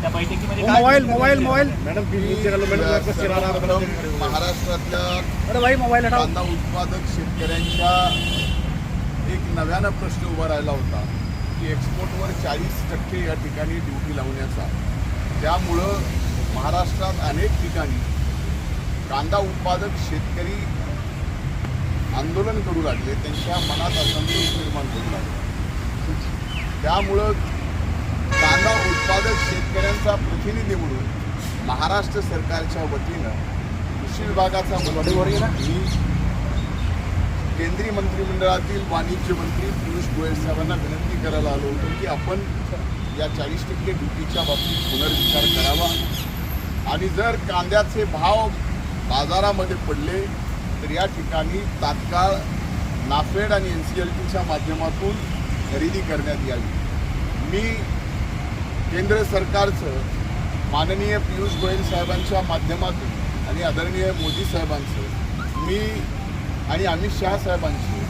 त्या बैठकीमध्ये काय मोबाईल मोबाईल मोबाईल. महाराष्ट्रातल्या अरे भाई मोबाईल कांदा उत्पादक शेतकऱ्यांच्या एक नव्यानं प्रश्न उभा राहिला होता की एक्सपोर्टवर चाळीस टक्के या ठिकाणी ड्युटी लावण्याचा. त्यामुळं महाराष्ट्रात अनेक ठिकाणी कांदा उत्पादक शेतकरी आंदोलन करू लागले त्यांच्या मनात असंतोष निर्माण करू लागले. त्यामुळं शेतकऱ्यांचा प्रतिनिधी म्हणून महाराष्ट्र सरकारच्या वतीनं कृषी विभागाचा मी केंद्रीय मंत्रिमंडळातील वाणिज्य मंत्री पियुष गोयल साहेबांना विनंती करायला आलो होतो की आपण या चाळीस टक्के डुटीच्या बाबतीत पुनर्विचार करावा. आणि जर कांद्याचे भाव बाजारामध्ये पडले तर या ठिकाणी तात्काळ नाफेड आणि एन सी एल टीच्या माध्यमातून खरेदी करण्यात यावी. मी केंद्र सरकारचं माननीय पियुष गोयल साहेबांच्या माध्यमातून आणि आदरणीय मोदी साहेबांचं मी आणि अमित शहा साहेबांची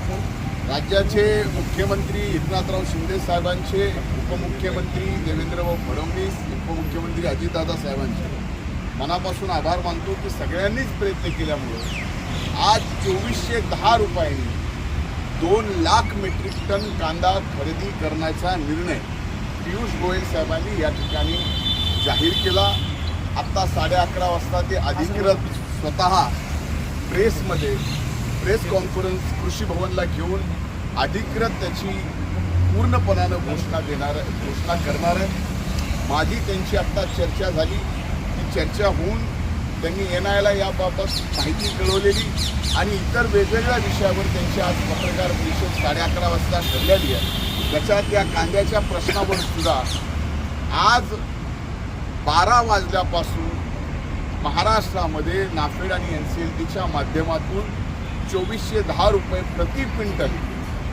राज्याचे मुख्यमंत्री एकनाथराव शिंदे साहेबांचे उपमुख्यमंत्री देवेंद्रभाऊ फडणवीस उपमुख्यमंत्री अजितदादा साहेबांचे मनापासून आभार मानतो की सगळ्यांनीच प्रयत्न केल्यामुळं आज चोवीसशे दहा रुपयांनी दोन लाख मेट्रिक टन कांदा खरेदी करण्याचा निर्णय पियुष गोयल साहेबांनी या ठिकाणी जाहीर केला. आत्ता साडे अकरा वाजता ते अधिकृत स्वतः प्रेसमध्ये प्रेस कॉन्फरन्स कृषी भवनला घेऊन अधिकृत त्याची पूर्णपणानं घोषणा देणार घोषणा करणार आहे माझी त्यांची आत्ता चर्चा झाली. ती चर्चा होऊन त्यांनी एन आयला याबाबत माहिती कळवलेली आणि इतर वेगवेगळ्या विषयावर त्यांची आज पत्रकार परिषद साडे अकरा वाजता ठरलेली आहे. त्याच्यात या कांद्याच्या प्रश्नावर सुद्धा आज बारा वाजल्यापासून महाराष्ट्रामध्ये नाफेड आणि एन सी एल टीच्या माध्यमातून चोवीसशे दहा रुपये प्रति क्विंटल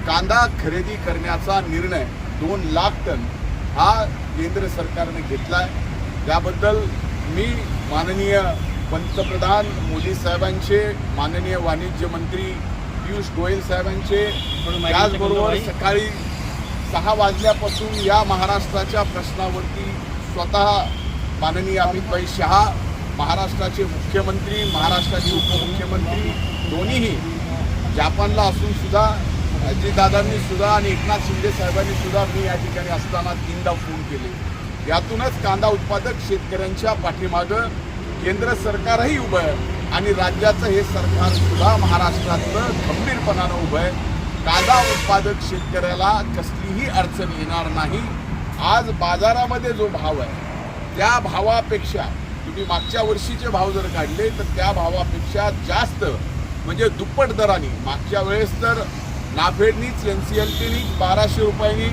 कांदा खरेदी करण्याचा निर्णय दोन लाख टन हा केंद्र सरकारने घेतला आहे त्याबद्दल मी माननीय पंतप्रधान मोदी साहेबांचे माननीय वाणिज्य मंत्री पियुष गोयल साहेबांचे त्याचबरोबर सकाळी सहा वाजल्यापासून या महाराष्ट्राच्या प्रश्नावरती स्वतः माननीय अमितभाई शहा महाराष्ट्राचे मुख्यमंत्री महाराष्ट्राचे उपमुख्यमंत्री दोन्हीही जापानला असून सुद्धा अजितदादांनी सुद्धा आणि एकनाथ शिंदे साहेबांनी सुद्धा मी या ठिकाणी असताना तीनदा फोन केले. यातूनच कांदा उत्पादक शेतकऱ्यांच्या पाठीमागं केंद्र सरकारही उभं आहे आणि राज्याचं हे सरकार सुद्धा महाराष्ट्रातलं खंबीरपणानं उभं आहे. कांदा उत्पादक शेतकऱ्याला कसलीही अडचण येणार नाही. आज बाजारामध्ये जो भाव आहे त्या भावापेक्षा तुम्ही मागच्या वर्षीचे भाव जर काढले तर त्या भावापेक्षा जास्त म्हणजे दुप्पट दराने मागच्या वेळेस तर नाफेडनीच एन सी एल टीनीच बाराशे रुपयांनी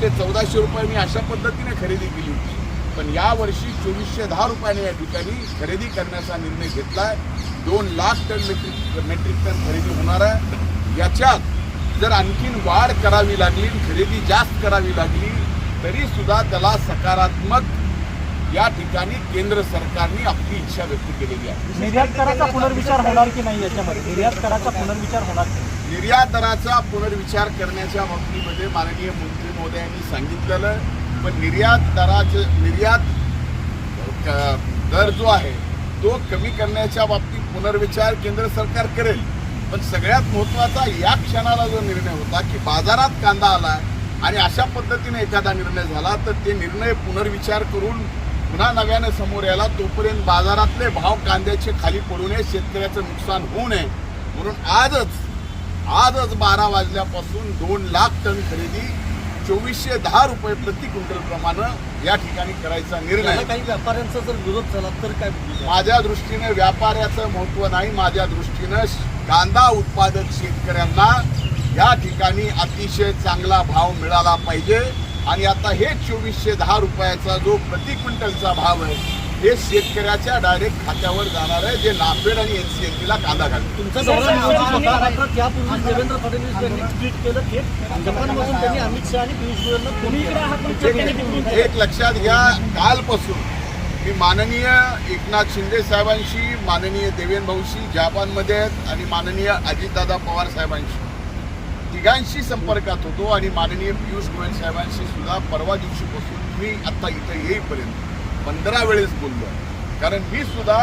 ते चौदाशे रुपयांनी अशा पद्धतीने खरेदी केली होती. पण यावर्षी चोवीसशे दहा रुपयाने या ठिकाणी खरेदी करण्याचा निर्णय घेतला आहे दोन lakh ton metric metric ton खरेदी होणार आहे. याच्यात जर आणखीन वाढ करावी लागली खरेदी जास्त करावी लागली तरी सुद्धा त्याला सकारात्मक या ठिकाणी केंद्र सरकारने आपली इच्छा व्यक्त केलेली आहे निर्यात कराचा पुनर्विचार होणार की नाही याच्यामध्ये निर्यात कराचा पुनर्विचार होणार? निर्यात दराचा पुनर्विचार करण्याच्या बाबतीमध्ये माननीय मंत्री महोदयांनी सांगितलेलं. पण निर्यात दराचे निर्यात दर जो आहे तो कमी करण्याच्या बाबतीत पुनर्विचार केंद्र सरकार करेल पण सगळ्यात महत्त्वाचा या क्षणाला जो निर्णय होता की बाजारात कांदा आला आणि अशा पद्धतीने एखादा निर्णय झाला तर ते निर्णय पुनर्विचार करून पुन्हा नव्याने समोर यायला तोपर्यंत बाजारातले भाव कांद्याचे खाली पडू नये शेतकऱ्याचं नुकसान होऊ नये. म्हणून आजच आजच बारा वाजल्यापासून दोन लाख टन खरेदी चोवीसशे दहा रुपये प्रति क्विंटल प्रमाणे या ठिकाणी करायचा निर्णय काही व्यापाऱ्यांचा जर विरोध झाला तर काय? माझ्या दृष्टीने व्यापाऱ्याचं महत्त्व नाही माझ्या दृष्टीनं कांदा उत्पादक शेतकऱ्यांना या ठिकाणी अतिशय चांगला भाव मिळाला पाहिजे आणि आता हे चोवीसशे दहा रुपयाचा जो प्रति क्विंटलचा भाव आहे हे शेतकऱ्याच्या डायरेक्ट खात्यावर जाणार आहे जे नाफेड आणि एनसीएलटीला कांदा घालतो देवेंद्र फडणवीस यांनी ट्विट केलं जपानमधून त्यांनी अमित शहा आणि पियुष एक लक्षात घ्या कालपासून मी माननीय एकनाथ शिंदे साहेबांशी माननीय देवेंद्र भाऊशी जपानमध्ये आहेत आणि माननीय अजितदादा पवार साहेबांशी. तिघांशी संपर्कात होतो आणि माननीय पियुष गोयल साहेबांशी सुद्धा परवा दिवशीपासून मी आत्ता इथं येईपर्यंत. पंधरा वेळेस बोललो. कारण मी सुद्धा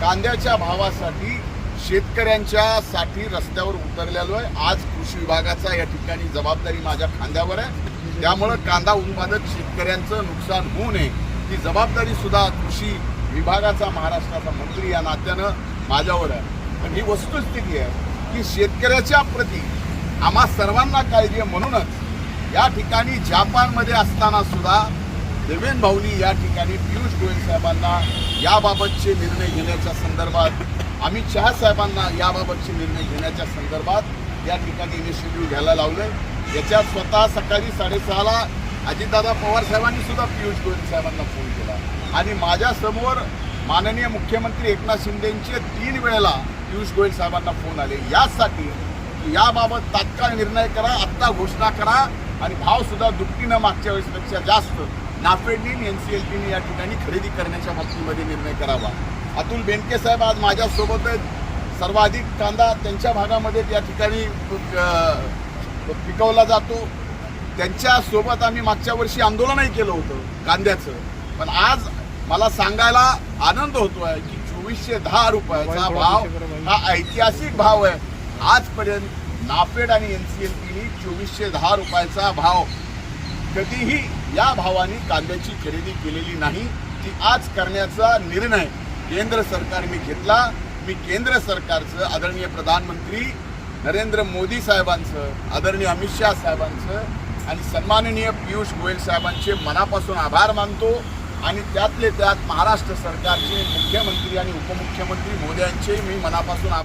कांद्याच्या भावासाठी शेतकऱ्यांच्या साठी रस्त्यावर उतरलेलो आहे. आज कृषी विभागाचा या ठिकाणी जबाबदारी माझ्या खांद्यावर आहे. त्यामुळं कांदा उत्पादक शेतकऱ्यांचं नुकसान होऊ नये. ही जबाबदारी सुद्धा कृषी विभागाचा महाराष्ट्राचा मंत्री या नात्यानं माझ्यावर आहे. पण ही वस्तुस्थिती आहे की शेतकऱ्याच्या प्रती आम्हा सर्वांना काळजी म्हणूनच या ठिकाणी जपानमध्ये असताना सुद्धा देवेन भाऊनी या ठिकाणी पियुष गोयल साहेबांना याबाबतचे निर्णय घेण्याच्या संदर्भात अमित शहा साहेबांना याबाबतचे निर्णय घेण्याच्या संदर्भात या ठिकाणी इनिशिएटिव्ह घ्यायला लावलं याच्यात स्वतः सकाळी साडेसहाला अजितदादा पवार साहेबांनी सुद्धा पियुष गोयल साहेबांना फोन केला. आणि माझ्यासमोर माननीय मुख्यमंत्री एकनाथ शिंदेचे तीन वेळेला पियुष गोयल साहेबांना फोन आले. यासाठी याबाबत तात्काळ निर्णय करा आत्ता घोषणा करा आणि भावसुद्धा दुपटीनं मागच्या वेळेसपेक्षा जास्त नाफेडनी एन सी एल टीने या ठिकाणी खरेदी करण्याच्या बाबतीमध्ये निर्णय करावा. अतुल बेनके साहेब आज माझ्यासोबत आहेत. सर्वाधिक कांदा त्यांच्या भागामध्ये त्या ठिकाणी पिकवला जातो. त्यांच्यासोबत आम्ही मागच्या वर्षी आंदोलनही केलं होतं कांद्याचं. पण आज मला सांगायला आनंद होतोय की चोवीसशे दहा रुपयाचा भाव हा ऐतिहासिक भाव आहे. आजपर्यंत नाफेड आणि एन सी एल टीने चोवीसशे दहा रुपयाचा भाव कधीही या भावाने कांद्याची खरेदी केलेली नाही ती आज करण्याचा निर्णय केंद्र सरकारने घेतला. मी केंद्र सरकारचं आदरणीय प्रधानमंत्री नरेंद्र मोदी साहेबांचं आदरणीय अमित शहा साहेबांचं आणि सन्माननीय पियुष गोयल साहेबांचे मनापासून आभार मानतो आणि त्यातले त्यात महाराष्ट्र सरकारचे मुख्यमंत्री आणि उपमुख्यमंत्री मोदयांचे मी मनापासून आभार